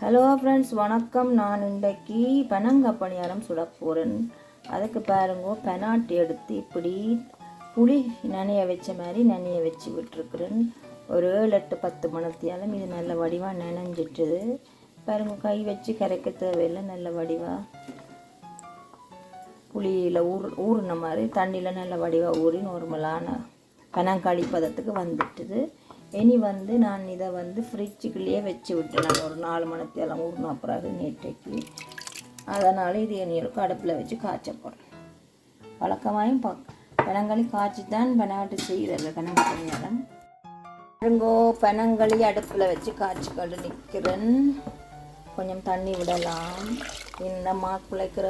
Hello friends வணக்கம். நான் இன்றைக்கு பனங்க பணியாரம் சுட போகிறேன் அதுக்கு பாருங்க பெனாட்டி எடுத்து இப்படி புளி நனைய வச்ச மாதிரி நனைய வச்சு விட்டுருக்குறேன். ஒரு ஏழு எட்டு பத்து மணத்தியாலும் இது நல்ல வடிவாக நினைஞ்சிட்டுது பாருங்க கை வச்சு கரைக்க தேவையில்லை. நல்ல வடிவாக புளியில் ஊர் ஊறின மாதிரி தண்ணியில் நல்ல வடிவாக ஊறி நார்மலான பனங்காளி பதத்துக்கு வந்துட்டுது. இனி வந்து நான் இதை வந்து ஃப்ரிட்ஜுக்குள்ளேயே வச்சு விட்டேன். ஒரு நாலு மணித்தேலம் ஊறின பிறகு நேற்றைக்கு. அதனால் இது இனியும் அடுப்பில் வச்சு காய்ச்ச போகிறேன் வழக்கமாயும் பா பனங்களி காய்ச்சி தான் பனாட்டு செய்கிறது கணக்கு நேரம் பாருங்கோ பனங்களி அடுப்பில் வச்சு காய்ச்சி கொண்டு நிற்கிறேன் கொஞ்சம் தண்ணி விடலாம். இந்த மா குழைக்கிற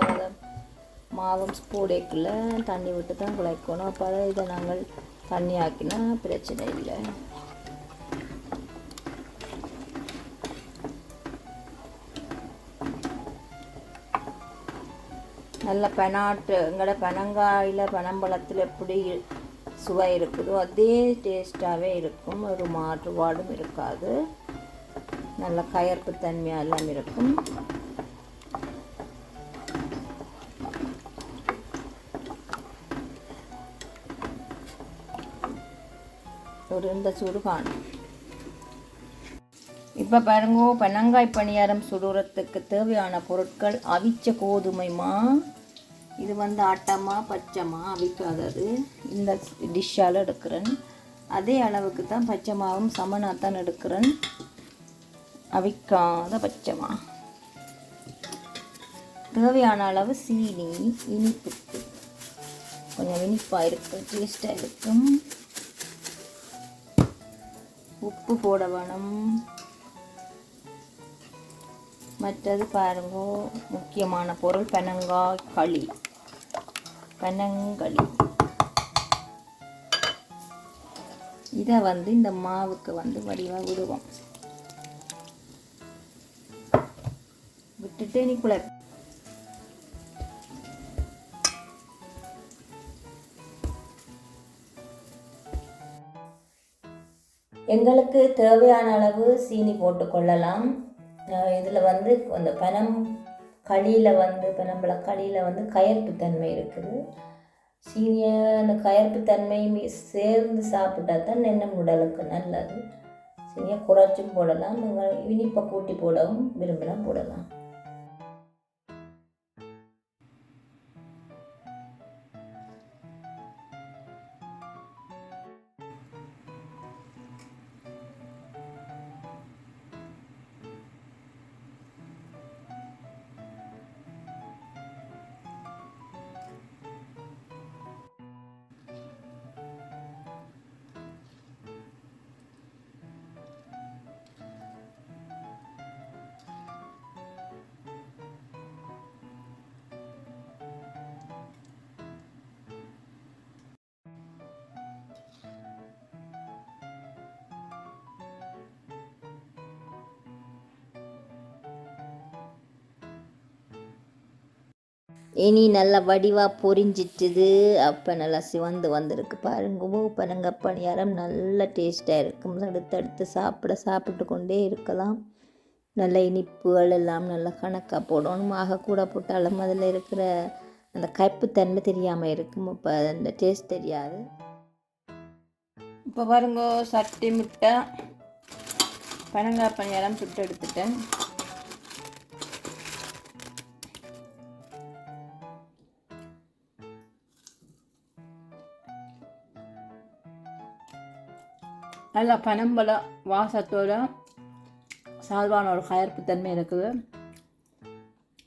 மாவும் ஸ்பூடைக்குள்ள தண்ணி விட்டு தான் குழைக்கணும் அப்போ இதை நாங்கள் தண்ணி ஆக்கினா பிரச்சனை இல்லை. நல்ல பெனாட்டு எங்களோட பனங்காயில் பனம்பழத்தில் எப்படி சுவை இருக்குதோ அதே டேஸ்ட்டாகவே இருக்கும். ஒரு மாற்றுபாடும் இருக்காது. நல்ல கயர்ப்பு தன்மையாக எல்லாம் இருக்கும். ஒரு இந்த சூடு காணும். இப்போ பாருங்கோ பனங்காய் பணியாரம் சுடுறதுக்கு தேவையான பொருட்கள் அவிச்ச கோதுமை மா இது வந்து ஆட்டமாக பச்சைமா அவிக்காதது இந்த டிஷ்ஷால் எடுக்கிறேன். அதே அளவுக்கு தான் பச்சை மாவும் சமனாக தான் எடுக்கிறேன். அவிக்காத பச்சைமா. தேவையான அளவு சீனி இனிப்புக்கு கொஞ்சம் இனிப்பாக இருக்கும் டேஸ்ட்டாக இருக்கும். உப்பு போட வேணும். மற்றது பாருங்க முக்கியமான பொருள் பெனங்காய் களி. பனங்களி இதை வந்து இந்த மாவுக்கு வந்து வடிவாக விடுவோம். விட்டுட்டு நீ குழ எங்களுக்கு தேவையான அளவு சீனி போட்டுக்கொள்ளலாம் இதில் வந்து அந்த பனம் களியில் வந்து இப்போ நம்மளை களியில் வந்து கயர்ப்பு தன்மை இருக்குது. சீனிய அந்த கயர்ப்பு தன்மை சேர்ந்து சாப்பிட்டா தான் நென்னம் உடலுக்கு நல்லது. சீனியை குறைச்சும் போடலாம். இனிப்பை கூட்டி போடவும் விரும்பலாம் போடலாம். இனி நல்லா வடிவாக பொரிஞ்சிட்டுது. அப்போ நல்லா சிவந்து வந்திருக்கு பாருங்க. பாருங்க பணியாரம் நல்ல டேஸ்ட்டாக இருக்கும். அடுத்தடுத்து சாப்பிட சாப்பிட்டு கொண்டே இருக்கலாம். நல்ல இனிப்புகள் எல்லாம் நல்லா கணக்காக போடணும். ஆக கூட போட்டாலும் அதில் இருக்கிற அந்த கைப்புத்தன்மை தெரியாமல் இருக்கும். இப்போ அந்த டேஸ்ட் தெரியாது. இப்போ பாருங்க சட்டி முட்டை. பனங்காய் பணியாரம் சுட்டு எடுத்துட்டேன். நல்லா பனம்பழம் வாசத்தோட சால்வான ஒரு கயர்ப்பு தன்மை இருக்குது.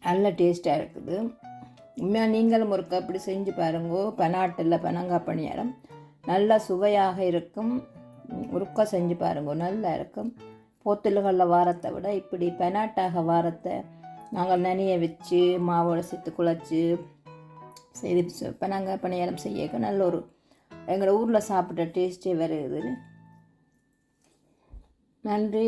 நல்ல டேஸ்ட்டாக இருக்குது. உண்மையாக நீங்களும் ஒரு அப்படி செஞ்சு பாருங்கோ. பனாட்டில் பனங்காய் பணியாரம் நல்ல சுவையாக இருக்கும். உருக்க செஞ்சு பாருங்கோ. நல்லா இருக்கும். போத்தல்களில் வாரத்தை விட இப்படி பெனாட்டாக வாரத்தை நாங்கள் நனியை வச்சு மாவோட சேர்த்து குழச்சி செய்து பனங்காய் பணியாரம் செய்ய நல்ல ஒரு எங்களோட ஊரில் சாப்பிட்ட டேஸ்ட்டே வருது நன்றி